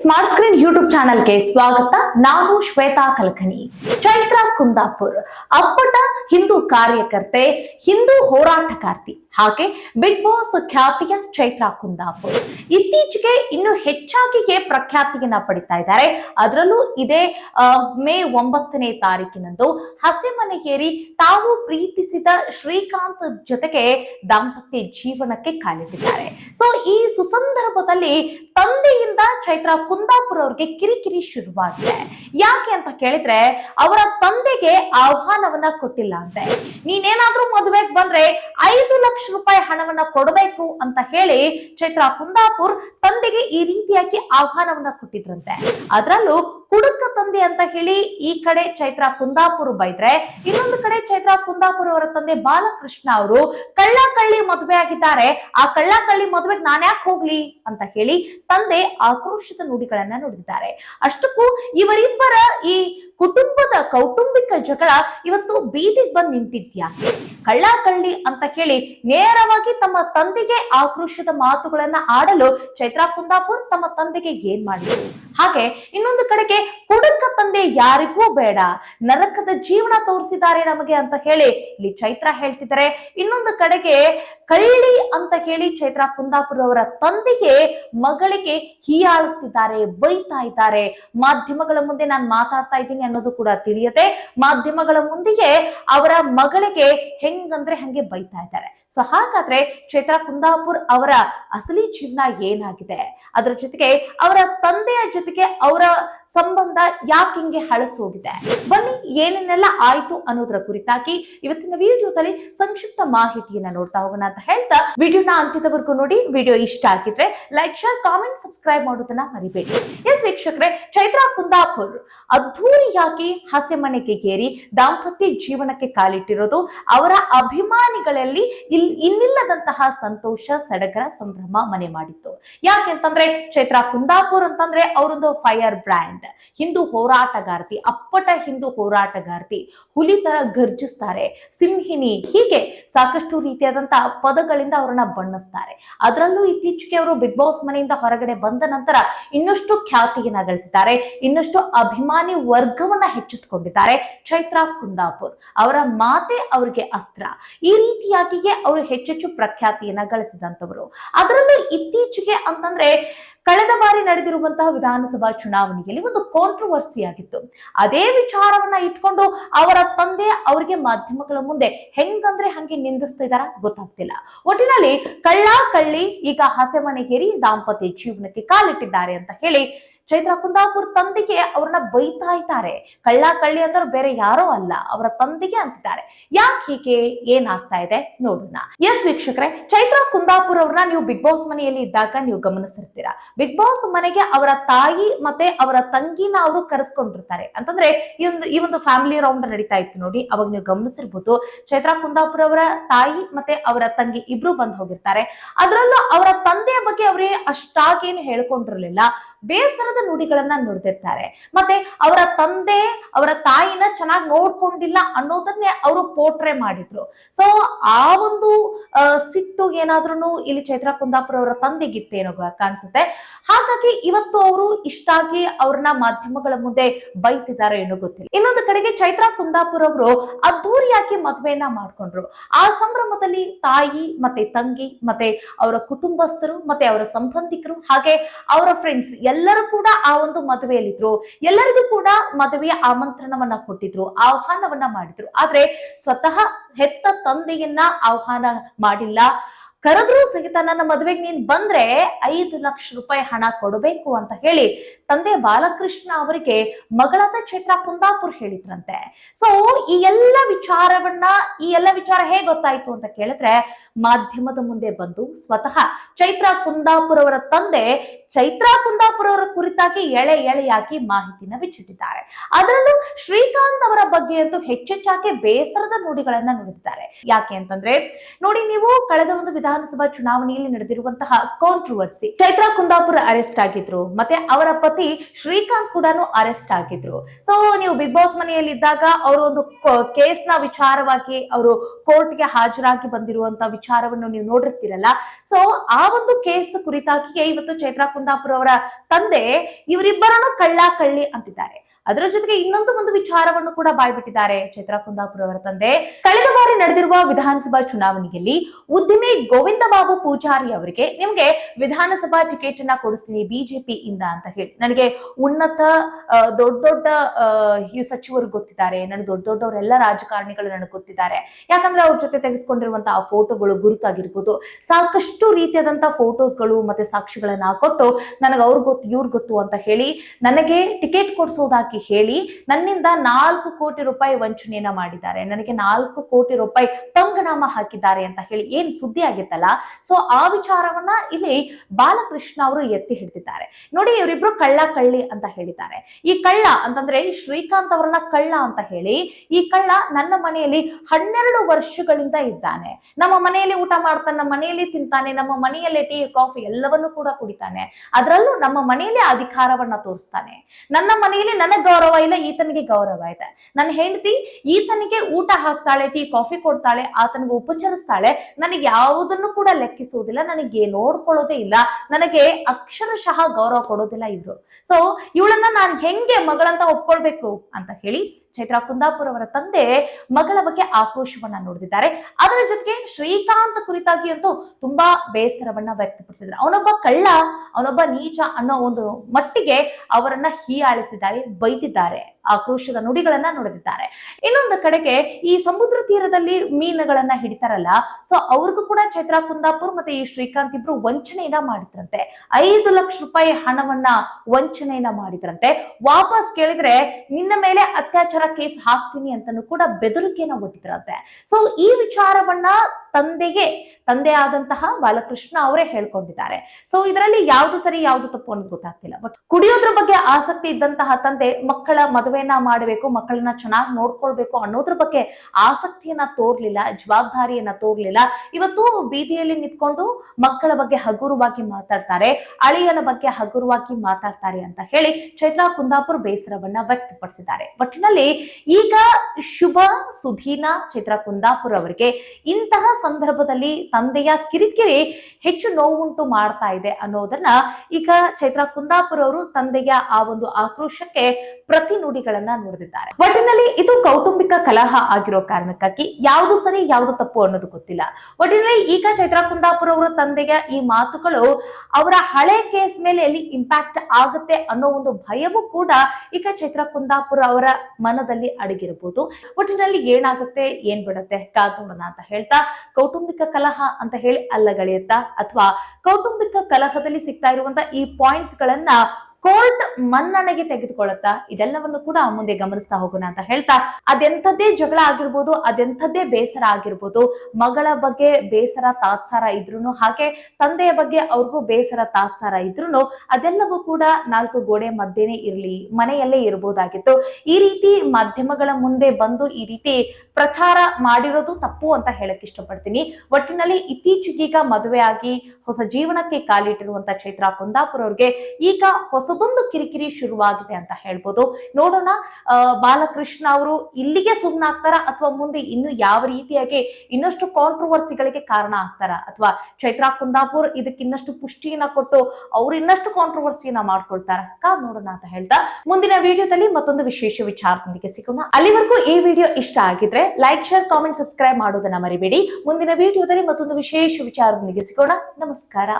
Smart screen YouTube ಚಾನೆಲ್ಗೆ ಸ್ವಾಗತ. ನಾನು ಶ್ವೇತಾ ಕಲ್ಕಣಿ. ಚೈತ್ರಾ ಕುಂದಾಪುರ್. ಅಪ್ಪಟ ಹಿಂದೂ ಕಾರ್ಯಕರ್ತೆ, ಹಿಂದೂ ಹೋರಾಟಗಾರ್ತಿ ಹಾಗೆ ಬಿಗ್ ಬಾಸ್ ಖ್ಯಾತಿಯ ಚೈತ್ರಾ ಕುಂದಾಪುರ್. ಇತ್ತೀಚೆಗೆ ಇನ್ನು ಹೆಚ್ಚಾಗಿ ಪ್ರಖ್ಯಾತಿಯನ್ನ ಪಡಿತಾ ಇದ್ದಾರೆ. ಅದರಲ್ಲೂ ಇದೇ ಮೇ ಒಂಬತ್ತನೇ ತಾರೀಕಿನಂದು ಹಸಿಮನೆಗೇರಿ ತಾವು ಪ್ರೀತಿಸಿದ ಶ್ರೀಕಾಂತ್ ಜೊತೆಗೆ ದಾಂಪತ್ಯ ಜೀವನಕ್ಕೆ ಕಾಲಿಟ್ಟಿದ್ದಾರೆ. ಸೊ ಈ ಸುಸಂದರ್ಭದಲ್ಲಿ ತಂದೆಯಿಂದ ಚೈತ್ರಾ ಕುಂದಾಪುರ ಅವ್ರಿಗೆ ಕಿರಿಕಿರಿ ಶುರುವಾಗಿದೆ. ಯಾಕೆ ಅಂತ ಕೇಳಿದ್ರೆ ಅವರ ತಂದೆಗೆ ಆಹ್ವಾನವನ್ನ ಕೊಟ್ಟಿಲ್ಲ ಅಂತೆ. ನೀನೇನಾದ್ರೂ ಮದುವೆಗೆ ಬಂದ್ರೆ ಐದು ಲಕ್ಷ ರೂಪಾಯಿ ಹಣವನ್ನ ಕೊಡಬೇಕು ಅಂತ ಹೇಳಿ ಚೈತ್ರಾ ಕುಂದಾಪುರ್ ತಂದೆಗೆ ಈ ರೀತಿಯಾಗಿ ಆಹ್ವಾನವನ್ನ ಕೊಟ್ಟಿದ್ರಂತೆ. ಅದರಲ್ಲೂ ಕುಡುಕ ತಂದೆ ಅಂತ ಹೇಳಿ ಈ ಕಡೆ ಚೈತ್ರಾ ಕುಂದಾಪುರ ಬೈದ್ರೆ, ಇನ್ನೊಂದು ಕಡೆ ಚೈತ್ರ ಕುಂದಾಪುರ ಅವರ ತಂದೆ ಬಾಲಕೃಷ್ಣ ಅವರು ಕಳ್ಳ ಕಳ್ಳಿ ಮದುವೆ ಆಗಿದ್ದಾರೆ. ಆ ಕಳ್ಳ ಕಳ್ಳಿ ಮದುವೆಗೆ ನಾನ್ಯಾಕೆ ಹೋಗ್ಲಿ ಅಂತ ಹೇಳಿ ತಂದೆ ಆಕ್ರೋಶದ ನುಡಿಗಳನ್ನ ನುಡಿದಿದ್ದಾರೆ. ಅಷ್ಟಕ್ಕೂ ಇವರಿಬ್ಬರ ಈ ಕುಟುಂಬದ ಕೌಟುಂಬಿಕ ಜಗಳ ಇವತ್ತು ಬೀದಿಗೆ ಬಂದು ನಿಂತಿದ್ಯಾಕೆ ಕಳ್ಳ ಕಳ್ಳಿ ಅಂತ ಹೇಳಿ ನೇರವಾಗಿ ತಮ್ಮ ತಂದೆಗೆ ಆಕ್ರೋಶದ ಮಾತುಗಳನ್ನ ಆಡಲು ಚೈತ್ರಾ ಕುಂದಾಪುರ್ ತಮ್ಮ ತಂದೆಗೆ ಏನ್ ಮಾಡಿದ್ರು ಹಾಗೆ ಇನ್ನೊಂದು ಕಡೆಗೆ ಕುಡುಕ ತಂದೆ ಯಾರಿಗೂ ಬೇಡ. ನರಕದ ಜೀವನ ತೋರಿಸಿದ್ದಾರೆ ನಮಗೆ ಅಂತ ಹೇಳಿ ಇಲ್ಲಿ ಚೈತ್ರ ಹೇಳ್ತಿದ್ದಾರೆ. ಇನ್ನೊಂದು ಕಡೆಗೆ ಕಳ್ಳಿ ಅಂತ ಹೇಳಿ ಚೈತ್ರ ಕುಂದಾಪುರ ಅವರ ತಂದೆಗೆ ಮಗಳಿಗೆ ಹೀಯಾಳಿಸ್ತಿದ್ದಾರೆ, ಬೈತಾ ಇದ್ದಾರೆ. ಮಾಧ್ಯಮಗಳ ಮುಂದೆ ನಾನು ಮಾತಾಡ್ತಾ ಇದ್ದೀನಿ ಅನ್ನೋದು ಕೂಡ ತಿಳಿಯದೆ ಮಾಧ್ಯಮಗಳ ಮುಂದೆಯೇ ಅವರ ಮಗಳಿಗೆ ಹೆಂಗಂದ್ರೆ ಹಂಗೆ ಬೈತಾ ಇದ್ದಾರೆ. ಸೊ ಹಾಗಾದ್ರೆ ಚೈತ್ರಾ ಕುಂದಾಪುರ್ ಅವರ ಅಸಲಿ ಜೀವನ ಏನಾಗಿದೆ? ಅದರ ಜೊತೆಗೆ ಅವರ ತಂದೆಯ ಜೊತೆಗೆ ಅವರ ಸಂಬಂಧ ಯಾಕೆ ಹಿಂಗೆ ಹಳಸೋಗಿದೆ? ಬನ್ನಿ ಏನೇನೆಲ್ಲ ಆಯ್ತು ಅನ್ನೋದ್ರ ಕುರಿತಾಗಿ ಇವತ್ತಿನ ವಿಡಿಯೋದಲ್ಲಿ ಸಂಕ್ಷಿಪ್ತ ಮಾಹಿತಿಯನ್ನ ನೋಡ್ತಾ ಹೋಗೋಣ ಅಂತ ಹೇಳ್ತಾ ವಿಡಿಯೋನ ಅಂತ್ಯದವರೆಗೂ ನೋಡಿ, ವಿಡಿಯೋ ಇಷ್ಟ ಆಗಿದ್ರೆ ಲೈಕ್ ಶೇರ್ ಕಾಮೆಂಟ್ ಸಬ್ಸ್ಕ್ರೈಬ್ ಮಾಡೋದನ್ನ ಮರಿಬೇಡಿ. ಎಸ್ ವೀಕ್ಷಕರೇ, ಚೈತ್ರಾ ಕುಂದಾಪುರ್ ಅದ್ಧೂರಿಯಾಗಿ ಹಾಸ್ಯಮನೆಗೆ ಏರಿ ದಾಂಪತ್ಯ ಜೀವನಕ್ಕೆ ಕಾಲಿಟ್ಟಿರೋದು ಅವರ ಅಭಿಮಾನಿಗಳಲ್ಲಿ ಇಲ್ ಇನ್ನಿಲ್ಲದಂತಹ ಸಂತೋಷ, ಸಡಗರ, ಸಂಭ್ರಮ ಮನೆ ಮಾಡಿತ್ತು. ಯಾಕೆ ಅಂತಂದ್ರೆ, ಚೈತ್ರಾ ಕುಂದಾಪುರ್ ಅಂತಂದ್ರೆ ಅವರೊಂದು ಫೈರ್ ಬ್ರ್ಯಾಂಡ್, ಹಿಂದೂ ಹೋರಾಟಗಾರ್ತಿ, ಅಪ್ಪಟ ಹಿಂದೂ ಹೋರಾಟಗಾರ್ತಿ ಹುಲಿ ತರ ಗರ್ಜಿಸ್ತಾರೆ ಸಿಂಹಿನಿ ಹೀಗೆ ಸಾಕಷ್ಟು ರೀತಿಯಾದಂತಹ ಪದಗಳಿಂದ ಅವರನ್ನ ಬಣ್ಣಿಸ್ತಾರೆ. ಅದರಲ್ಲೂ ಇತ್ತೀಚೆಗೆ ಅವರು ಬಿಗ್ ಬಾಸ್ ಮನೆಯಿಂದ ಹೊರಗಡೆ ಬಂದ ನಂತರ ಇನ್ನಷ್ಟು ಖ್ಯಾತಿಯನ್ನ ಗಳಿಸಿದ್ದಾರೆ. ಇನ್ನಷ್ಟು ಅಭಿಮಾನಿ ವರ್ಗವನ್ನ ಹೆಚ್ಚಿಸಿಕೊಂಡಿದ್ದಾರೆ ಚೈತ್ರಾ ಕುಂದಾಪುರ್. ಅವರ ಮಾತೆ ಅವರಿಗೆ ಅಸ್ತ್ರ. ಈ ರೀತಿಯಾಗಿಯೇ ಅವರು ಹೆಚ್ಚೆಚ್ಚು ಪ್ರಖ್ಯಾತಿಯನ್ನ ಗಳಿಸಿದಂತವರು. ಅದರಲ್ಲೂ ಇತ್ತೀಚೆಗೆ ಅಂತಂದ್ರೆ ಕಳೆದ ಬಾರಿ ನಡೆದಿರುವಂತಹ ವಿಧಾನಸಭಾ ಚುನಾವಣೆಯಲ್ಲಿ ಒಂದು ಕಾಂಟ್ರವರ್ಸಿ ಆಗಿತ್ತು. ಅದೇ ವಿಚಾರವನ್ನ ಇಟ್ಕೊಂಡು ಅವರ ತಂದೆ ಅವರಿಗೆ ಮಾಧ್ಯಮಗಳ ಮುಂದೆ ಹೆಂಗಂದ್ರೆ ಹಂಗೆ ನಿಂದಿಸ್ತಾ ಇದಾರ ಗೊತ್ತಾಗ್ತಿಲ್ಲ. ಒಟ್ಟಿನಲ್ಲಿ ಕಳ್ಳ ಕಳ್ಳಿ ಈಗ ಹಸೆಮನೆಗೇರಿ ದಾಂಪತ್ಯ ಜೀವನಕ್ಕೆ ಕಾಲಿಟ್ಟಿದ್ದಾರೆ ಅಂತ ಹೇಳಿ ಚೈತ್ರಾ ಕುಂದಾಪುರ್ ತಂದೆಗೆ ಅವ್ರನ್ನ ಬೈತಾ ಇದ್ದಾರೆ. ಕಳ್ಳ ಕಳ್ಳಿ ಅಂದ್ರೆ ಬೇರೆ ಯಾರೋ ಅಲ್ಲ, ಅವರ ತಂದೆಗೆ ಅಂತಿದ್ದಾರೆ. ಯಾಕೆ ಹೀಗೆ? ಏನಾಗ್ತಾ ಇದೆ? ನೋಡೋಣ. ಎಸ್ ವೀಕ್ಷಕರೇ, ಚೈತ್ರ ಕುಂದಾಪುರ್ ಅವ್ರನ್ನ ನೀವು ಬಿಗ್ ಬಾಸ್ ಮನೆಯಲ್ಲಿ ಇದ್ದಾಗ ನೀವು ಗಮನಿಸಿರ್ತೀರಾ. ಬಿಗ್ ಬಾಸ್ ಮನೆಗೆ ಅವರ ತಾಯಿ ಮತ್ತೆ ಅವರ ತಂಗಿನ ಅವರು ಕರೆಸ್ಕೊಂಡಿರ್ತಾರೆ. ಅಂತಂದ್ರೆ ಈ ಒಂದು ಈ ಒಂದು ಫ್ಯಾಮಿಲಿ ರೌಂಡ್ ನಡೀತಾ ಇತ್ತು ನೋಡಿ, ಅವಾಗ ನೀವು ಗಮನಿಸಿರ್ಬೋದು. ಚೈತ್ರ ಕುಂದಾಪುರ್ ಅವರ ತಾಯಿ ಮತ್ತೆ ಅವರ ತಂಗಿ ಇಬ್ರು ಬಂದು ಹೋಗಿರ್ತಾರೆ. ಅದರಲ್ಲೂ ಅವರ ತಂದೆಯ ಬಗ್ಗೆ ಅವರೇ ಅಷ್ಟಾಗೇನು ಹೇಳ್ಕೊಂಡಿರ್ಲಿಲ್ಲ. ಬೇಸರದ ನುಡಿಗಳನ್ನ ನುಡಿದಿರ್ತಾರೆ. ಮತ್ತೆ ಅವರ ತಂದೆ, ಅವರ ತಾಯಿನ ಚೆನ್ನಾಗಿ ನೋಡ್ಕೊಂಡಿಲ್ಲ ಅನ್ನೋದನ್ನೇ ಅವರು ಪೋಟ್ರೆ ಮಾಡಿದ್ರು. ಸೊ ಆ ಒಂದು ಸಿಟ್ಟು ಏನಾದ್ರೂ ಇಲ್ಲಿ ಚೈತ್ರ ಕುಂದಾಪುರ ಅವರ ತಂದೆಗಿತ್ತೇನೋ ಕಾಣಿಸುತ್ತೆ. ಹಾಗಾಗಿ ಇವತ್ತು ಅವರು ಇಷ್ಟಾಗಿ ಅವ್ರನ್ನ ಮಾಧ್ಯಮಗಳ ಮುಂದೆ ಬೈತಿದ್ದಾರೆ ಏನೋ ಗೊತ್ತಿಲ್ಲ. ಇನ್ನೊಂದು ಕಡೆಗೆ ಚೈತ್ರ ಕುಂದಾಪುರ ಅವರು ಅದ್ದೂರಿಯಾಗಿ ಮದುವೆಯನ್ನ ಮಾಡ್ಕೊಂಡ್ರು. ಆ ಸಂಭ್ರಮದಲ್ಲಿ ತಾಯಿ, ಮತ್ತೆ ತಂಗಿ, ಮತ್ತೆ ಅವರ ಕುಟುಂಬಸ್ಥರು, ಮತ್ತೆ ಅವರ ಸಂಬಂಧಿಕರು, ಹಾಗೆ ಅವರ ಫ್ರೆಂಡ್ಸ್ ಎಲ್ಲರೂ ಕೂಡ ಆ ಒಂದು ಮದುವೆಯಲ್ಲಿದ್ರು. ಎಲ್ಲರಿಗೂ ಕೂಡ ಮದುವೆಯ ಆಮಂತ್ರಣವನ್ನ ಕೊಟ್ಟಿದ್ರು, ಆಹ್ವಾನವನ್ನ ಮಾಡಿದ್ರು. ಆದ್ರೆ ಸ್ವತಃ ಹೆತ್ತ ತಂದೆಯನ್ನ ಆಹ್ವಾನ ಮಾಡಿಲ್ಲ. ಕರೆದ್ರೂ ಸಹಿತ ನನ್ನ ಮದುವೆಗೆ ನೀನ್ ಬಂದ್ರೆ ಐದು ಲಕ್ಷ ರೂಪಾಯಿ ಹಣ ಕೊಡಬೇಕು ಅಂತ ಹೇಳಿ ತಂದೆ ಬಾಲಕೃಷ್ಣ ಅವರಿಗೆ ಮಗಳಾದ ಚೈತ್ರ ಕುಂದಾಪುರ್ ಹೇಳಿದ್ರಂತೆ. ಸೊ ಈ ಎಲ್ಲ ವಿಚಾರವನ್ನ, ಈ ಎಲ್ಲ ವಿಚಾರ ಹೇಗೆ ಗೊತ್ತಾಯ್ತು ಅಂತ ಕೇಳಿದ್ರೆ ಮಾಧ್ಯಮದ ಮುಂದೆ ಬಂದು ಸ್ವತಃ ಚೈತ್ರ ಕುಂದಾಪುರ್ ಅವರ ತಂದೆ ಚೈತ್ರಾ ಕುಂದಾಪುರ ಅವರ ಕುರಿತಾಗಿ ಎಳೆ ಎಳೆಯಾಗಿ ಮಾಹಿತಿನ ಬಿಚ್ಚಿಟ್ಟಿದ್ದಾರೆ. ಅದರಲ್ಲೂ ಶ್ರೀಕಾಂತ್ ಅವರ ಬಗ್ಗೆ ಅಂತೂ ಹೆಚ್ಚೆಚ್ಚಾಗಿ ಬೇಸರದ ನುಡಿಗಳನ್ನ ನುಡಿದಿದ್ದಾರೆ. ಯಾಕೆ ಅಂತಂದ್ರೆ, ನೋಡಿ ನೀವು ಕಳೆದ ಒಂದು ವಿಧಾನಸಭಾ ಚುನಾವಣೆಯಲ್ಲಿ ನಡೆದಿರುವಂತಹ ಕಾಂಟ್ರವರ್ಸಿ ಚೈತ್ರಾ ಕುಂದಾಪುರ ಅರೆಸ್ಟ್ ಆಗಿದ್ರು, ಮತ್ತೆ ಅವರ ಪತಿ ಶ್ರೀಕಾಂತ್ ಕೂಡ ಅರೆಸ್ಟ್ ಆಗಿದ್ರು. ಸೊ ನೀವು ಬಿಗ್ ಬಾಸ್ ಮನೆಯಲ್ಲಿ ಇದ್ದಾಗ ಅವರು ಒಂದು ಕೇಸ್ನ ವಿಚಾರವಾಗಿ ಅವರು ಕೋರ್ಟ್ಗೆ ಹಾಜರಾಗಿ ಬಂದಿರುವಂತಹ ವಿಚಾರವನ್ನು ನೀವು ನೋಡಿರ್ತೀರಲ್ಲ. ಸೊ ಆ ಒಂದು ಕೇಸ್ ಕುರಿತಾಗಿಯೇ ಇವತ್ತು ಚೈತ್ರಾ ಕುಂದಾಪುರ ಅವರ ತಂದೆ ಇವರಿಬ್ಬರನ್ನು ಕಳ್ಳ ಕಳ್ಳಿ ಅಂತಿದ್ದಾರೆ. ಅದರ ಜೊತೆಗೆ ಇನ್ನೊಂದು ಒಂದು ವಿಚಾರವನ್ನು ಕೂಡ ಬಾಯ್ಬಿಟ್ಟಿದ್ದಾರೆ ಚೈತ್ರ ಕುಂದಾಪುರ ಅವರ ತಂದೆ. ಕಳೆದ ಬಾರಿ ನಡೆದಿರುವ ವಿಧಾನಸಭಾ ಚುನಾವಣೆಯಲ್ಲಿ ಉದ್ದಿಮೆ ಗೋವಿಂದ ಬಾಬು ಪೂಜಾರಿ ಅವರಿಗೆ ನಿಮ್ಗೆ ವಿಧಾನಸಭಾ ಟಿಕೆಟ್ ಅನ್ನ ಕೊಡಿಸ್ತೀನಿ ಬಿಜೆಪಿ ಇಂದ ಅಂತ ಹೇಳಿ. ನನಗೆ ಉನ್ನತ ದೊಡ್ಡ ದೊಡ್ಡ ಸಚಿವರು ಗೊತ್ತಿದ್ದಾರೆ. ನನಗೆ ದೊಡ್ಡ ದೊಡ್ಡವರೆಲ್ಲ ರಾಜಕಾರಣಿಗಳು ನನಗೆ ಗೊತ್ತಿದ್ದಾರೆ. ಯಾಕಂದ್ರೆ ಅವ್ರ ಜೊತೆ ತೆಗೆಸ್ಕೊಂಡಿರುವಂತಹ ಫೋಟೋಗಳು ಗುರುತಾಗಿರ್ಬೋದು. ಸಾಕಷ್ಟು ರೀತಿಯಾದಂತಹ ಫೋಟೋಸ್ಗಳು ಮತ್ತೆ ಸಾಕ್ಷಿಗಳನ್ನ ಕೊಟ್ಟು ನನಗೆ ಅವ್ರ ಗೊತ್ತು, ಇವ್ರ ಗೊತ್ತು ಅಂತ ಹೇಳಿ ನನಗೆ ಟಿಕೆಟ್ ಕೊಡಿಸೋದಾಗಿ ಹೇಳಿ ನನ್ನಿಂದ ನಾಲ್ಕು ಕೋಟಿ ರೂಪಾಯಿ ವಂಚನೆಯನ್ನ ಮಾಡಿದ್ದಾರೆ. ನನಗೆ ನಾಲ್ಕು ಕೋಟಿ ರೂಪಾಯಿ ಪಂಗನಾಮ ಹಾಕಿದ್ದಾರೆ ಅಂತ ಹೇಳಿ ಏನ್ ಸುದ್ದಿ ಆಗಿತ್ತಲ್ಲ? ಸೊ ಆ ವಿಚಾರವನ್ನ ಇಲ್ಲಿ ಬಾಲಕೃಷ್ಣ ಅವರು ಎತ್ತಿ ಹಿಡಿದಿದ್ದಾರೆ. ನೋಡಿ ಇವರಿಬ್ರು ಕಳ್ಳ ಕಳ್ಳಿ ಅಂತ ಹೇಳಿದ್ದಾರೆ. ಈ ಕಳ್ಳ ಅಂತಂದ್ರೆ ಶ್ರೀಕಾಂತ್ ಅವರನ್ನ ಕಳ್ಳ ಅಂತ ಹೇಳಿ ಈ ಕಳ್ಳ ನನ್ನ ಮನೆಯಲ್ಲಿ ಹನ್ನೆರಡು ವರ್ಷಗಳಿಂದ ಇದ್ದಾನೆ. ನಮ್ಮ ಮನೆಯಲ್ಲಿ ಊಟ ಮಾಡ್ತಾನೆ, ನಮ್ಮ ಮನೆಯಲ್ಲಿ ತಿಂತಾನೆ, ನಮ್ಮ ಮನೆಯಲ್ಲೇ ಟೀ, ಕಾಫಿ ಎಲ್ಲವನ್ನೂ ಕೂಡ ಕುಡಿತಾನೆ. ಅದರಲ್ಲೂ ನಮ್ಮ ಮನೆಯಲ್ಲೇ ಅಧಿಕಾರವನ್ನ ತೋರಿಸ್ತಾನೆ. ನನ್ನ ಮನೆಯಲ್ಲಿ ನನಗೆ ಗೌರವ ಇಲ್ಲ, ಈತನಿಗೆ ಗೌರವ ಇದೆ. ನನ್ನ ಹೆಂಡತಿ ಈತನಿಗೆ ಊಟ ಹಾಕ್ತಾಳೆ, ಟೀ, ಕಾಫಿ ಕೊಡ್ತಾಳೆ, ಆತನಿಗೆ ಉಪಚರಿಸ್ತಾಳೆ. ನನಗೆ ಯಾವುದನ್ನು ಕೂಡ ಲೆಕ್ಕಿಸುವುದಿಲ್ಲ, ನನಗೆ ನೋಡ್ಕೊಳ್ಳೋದೇ ಇಲ್ಲ. ನನಗೆ ಅಕ್ಷರಶಃ ಗೌರವ ಕೊಡೋದಿಲ್ಲ ಇದ್ರು ಸೊ ಇವಳನ್ನ ನಾನು ಹೆಂಗೆ ಮಗಳಂತ ಒಪ್ಕೊಳ್ಬೇಕು ಅಂತ ಹೇಳಿ ಚೈತ್ರ ಕುಂದಾಪುರ್ ಅವರ ತಂದೆ ಮಗಳ ಬಗ್ಗೆ ಆಕ್ರೋಶವನ್ನ ನೋಡಿದ್ದಾರೆ ಅದರ ಜೊತೆಗೆ ಶ್ರೀಕಾಂತ್ ಕುರಿತಾಗಿ ಅಂತೂ ತುಂಬಾ ಬೇಸರವನ್ನ ವ್ಯಕ್ತಪಡಿಸಿದ್ರು. ಅವನೊಬ್ಬ ಕಳ್ಳ, ಅವನೊಬ್ಬ ನೀಚ ಅನ್ನೋ ಒಂದು ಮಟ್ಟಿಗೆ ಅವರನ್ನ ಹೀಯಾಳಿಸಿದ್ದಾರೆ. ಬೈದಿದ್ದಾರೆ ಆಕ್ರೋಶದ ನುಡಿಗಳನ್ನ ನುಡಿದಿದ್ದಾರೆ. ಇನ್ನೊಂದು ಕಡೆಗೆ ಈ ಸಮುದ್ರ ತೀರದಲ್ಲಿ ಮೀನುಗಳನ್ನ ಹಿಡಿತಾರಲ್ಲ ಸೊ ಅವ್ರಿಗೂ ಕೂಡ ಚೈತ್ರ, ಕುಂದಾಪುರ್ ಮತ್ತೆ ಈ ಶ್ರೀಕಾಂತ್ ಇಬ್ರು ವಂಚನೆಯನ್ನ ಮಾಡಿದ್ರಂತೆ. ಐದು ಲಕ್ಷ ರೂಪಾಯಿ ಹಣವನ್ನ ವಂಚನೆಯನ್ನ ಮಾಡಿದ್ರಂತೆ. ವಾಪಸ್ ಕೇಳಿದ್ರೆ ನಿನ್ನ ಮೇಲೆ ಅತ್ಯಾಚಾರ ಕೇಸ್ ಹಾಕ್ತೀನಿ ಅಂತನೂ ಕೂಡ ಬೆದರಿಕೆಯನ್ನ ಒಟ್ಟಿದ್ರಂತೆ ಸೊ ಈ ವಿಚಾರವನ್ನ ತಂದೆಗೆ, ತಂದೆ ಆದಂತಹ ಬಾಲಕೃಷ್ಣ ಅವರೇ ಹೇಳ್ಕೊಂಡಿದ್ದಾರೆ. ಸೊ ಇದರಲ್ಲಿ ಯಾವ್ದು ಸರಿ, ಯಾವ್ದು ತಪ್ಪು ಅನ್ನೋದು ಗೊತ್ತಾಗ್ತಿಲ್ಲ. ಬಟ್ ಕುಡಿಯೋದ್ರ ಬಗ್ಗೆ ಆಸಕ್ತಿ ಇದ್ದಂತಹ ತಂದೆ ಮಕ್ಕಳ ಮದುವೆಯನ್ನ ಮಾಡಬೇಕು, ಮಕ್ಕಳನ್ನ ಚೆನ್ನಾಗಿ ನೋಡ್ಕೊಳ್ಬೇಕು ಅನ್ನೋದ್ರ ಬಗ್ಗೆ ಆಸಕ್ತಿಯನ್ನ ತೋರ್ಲಿಲ್ಲ, ಜವಾಬ್ದಾರಿಯನ್ನ ತೋರ್ಲಿಲ್ಲ. ಇವತ್ತು ಬೀದಿಯಲ್ಲಿ ನಿಂತ್ಕೊಂಡು ಮಕ್ಕಳ ಬಗ್ಗೆ ಹಗುರವಾಗಿ ಮಾತಾಡ್ತಾರೆ, ಅಳಿಯನ ಬಗ್ಗೆ ಹಗುರವಾಗಿ ಮಾತಾಡ್ತಾರೆ ಅಂತ ಹೇಳಿ ಚೈತ್ರಾ ಕುಂದಾಪುರ್ ಬೇಸರವನ್ನ ವ್ಯಕ್ತಪಡಿಸಿದ್ದಾರೆ. ಒಟ್ಟಿನಲ್ಲಿ ಈಗ ಶುಭ ಸುಧೀನ ಚೈತ್ರಾ ಕುಂದಾಪುರ್ ಅವರಿಗೆ ಇಂತಹ ಸಂದರ್ಭದಲ್ಲಿ ತಂದೆಯ ಕಿರಿಕಿರಿ ಹೆಚ್ಚು ನೋವುಂಟು ಮಾಡ್ತಾ ಇದೆ ಅನ್ನೋದನ್ನ ಈಗ ಚೈತ್ರಾ ಕುಂದಾಪುರ್ ಅವರು ತಂದೆಯ ಆ ಒಂದು ಆಕ್ರೋಶಕ್ಕೆ ಪ್ರತಿನುಡಿಗಳನ್ನ ನೋಡಿದ್ದಾರೆ ಒಟ್ಟಿನಲ್ಲಿ ಇದು ಕೌಟುಂಬಿಕ ಕಲಹ ಆಗಿರೋ ಕಾರಣಕ್ಕಾಗಿ ಯಾವುದು ಸರಿ, ಯಾವುದು ತಪ್ಪು ಅನ್ನೋದು ಗೊತ್ತಿಲ್ಲ. ಒಟ್ಟಿನಲ್ಲಿ ಈಗ ಚೈತ್ರಾ ಕುಂದಾಪುರ ಅವರ ತಂದೆಗೆ ಈ ಮಾತುಗಳು ಅವರ ಹಳೆ ಕೇಸ್ ಮೇಲೆ ಎಲ್ಲಿ ಇಂಪ್ಯಾಕ್ಟ್ ಆಗುತ್ತೆ ಅನ್ನೋ ಒಂದು ಭಯವೂ ಕೂಡ ಈಗ ಚೈತ್ರಾ ಕುಂದಾಪುರ ಅವರ ಮನದಲ್ಲಿ ಅಡಗಿರಬಹುದು. ಒಟ್ಟಿನಲ್ಲಿ ಏನಾಗುತ್ತೆ, ಏನ್ ಬಿಡುತ್ತೆ ಕಾದ್ ಅಂತ ಹೇಳ್ತಾ, ಕೌಟುಂಬಿಕ ಕಲಹ ಅಂತ ಹೇಳಿ ಅಲ್ಲಗಳೆಯುತ್ತಾ, ಅಥವಾ ಕೌಟುಂಬಿಕ ಕಲಹದಲ್ಲಿ ಸಿಗ್ತಾ ಇರುವಂತ ಈ ಪಾಯಿಂಟ್ಸ್ ಗಳನ್ನ ಕೋರ್ಟ್ ಮನ್ನಣೆಗೆ ತೆಗೆದುಕೊಳ್ಳುತ್ತಾ ಇದೆಲ್ಲವನ್ನು ಕೂಡ ಮುಂದೆ ಗಮನಿಸ್ತಾ ಹೋಗೋಣ ಅಂತ ಹೇಳ್ತಾ, ಅದೆಂಥದ್ದೇ ಜಗಳ ಆಗಿರ್ಬೋದು, ಅದೆಂಥದ್ದೇ ಬೇಸರ ಆಗಿರ್ಬೋದು, ಮಗಳ ಬಗ್ಗೆ ಬೇಸರ ತಾತ್ಸಾರ ಇದ್ರು ಹಾಗೆ, ತಂದೆಯ ಬಗ್ಗೆ ಅವ್ರಿಗೂ ಬೇಸರ ತಾತ್ಸಾರ ಇದ್ರು ಅದೆಲ್ಲವೂ ಕೂಡ ನಾಲ್ಕು ಗೋಡೆ ಮಧ್ಯೆನೇ ಇರಲಿ, ಮನೆಯಲ್ಲೇ ಇರಬಹುದಾಗಿತ್ತು ಈ ರೀತಿ ಮಾಧ್ಯಮಗಳ ಮುಂದೆ ಬಂದು ಈ ರೀತಿ ಪ್ರಚಾರ ಮಾಡಿರೋದು ತಪ್ಪು ಅಂತ ಹೇಳಕ್ ಇಷ್ಟಪಡ್ತೀನಿ. ಒಟ್ಟಿನಲ್ಲಿ ಇತ್ತೀಚೆಗೀಗ ಮದುವೆ ಆಗಿ ಹೊಸ ಜೀವನಕ್ಕೆ ಕಾಲಿಟ್ಟಿರುವಂತ ಚೈತ್ರ ಕುಂದಾಪುರ ಅವ್ರಿಗೆ ಈಗ ಹೊಸದೊಂದು ಕಿರಿಕಿರಿ ಶುರುವಾಗಿದೆ ಅಂತ ಹೇಳ್ಬೋದು. ನೋಡೋಣ ಬಾಲಕೃಷ್ಣ ಅವರು ಇಲ್ಲಿಗೆ ಸುಮ್ಮನಾಗ್ತಾರ ಅಥವಾ ಮುಂದೆ ಇನ್ನು ಯಾವ ರೀತಿಯಾಗಿ ಇನ್ನಷ್ಟು ಕಾಂಟ್ರವರ್ಸಿಗಳಿಗೆ ಕಾರಣ ಆಗ್ತಾರ? ಅಥವಾ ಚೈತ್ರಾ ಕುಂದಾಪುರ್ ಇದಕ್ಕೆ ಇನ್ನಷ್ಟು ಪುಷ್ಟಿಯನ್ನ ಕೊಟ್ಟು ಅವ್ರು ಇನ್ನಷ್ಟು ಕಾಂಟ್ರವರ್ಸಿಯನ್ನ ಮಾಡ್ಕೊಳ್ತಾರ? ಕಾದ್ ನೋಡೋಣ ಅಂತ ಹೇಳ್ತಾ, ಮುಂದಿನ ವಿಡಿಯೋದಲ್ಲಿ ಮತ್ತೊಂದು ವಿಶೇಷ ವಿಚಾರದೊಂದಿಗೆ ಸಿಗೋಣ. ಅಲ್ಲಿವರೆಗೂ ಈ ವಿಡಿಯೋ ಇಷ್ಟ ಆಗಿದ್ರೆ ಲೈಕ್ ಶೇರ್ ಕಾಮೆಂಟ್ ಸಬ್ಸ್ಕ್ರೈಬ್ ಮಾಡೋದನ್ನ ಮರಿಬೇಡಿ. ಮುಂದಿನ ವಿಡಿಯೋದಲ್ಲಿ ಮತ್ತೊಂದು ವಿಶೇಷ ವಿಚಾರದೊಂದಿಗೆ ಸಿಗೋಣ. ನಮಸ್ಕಾರ.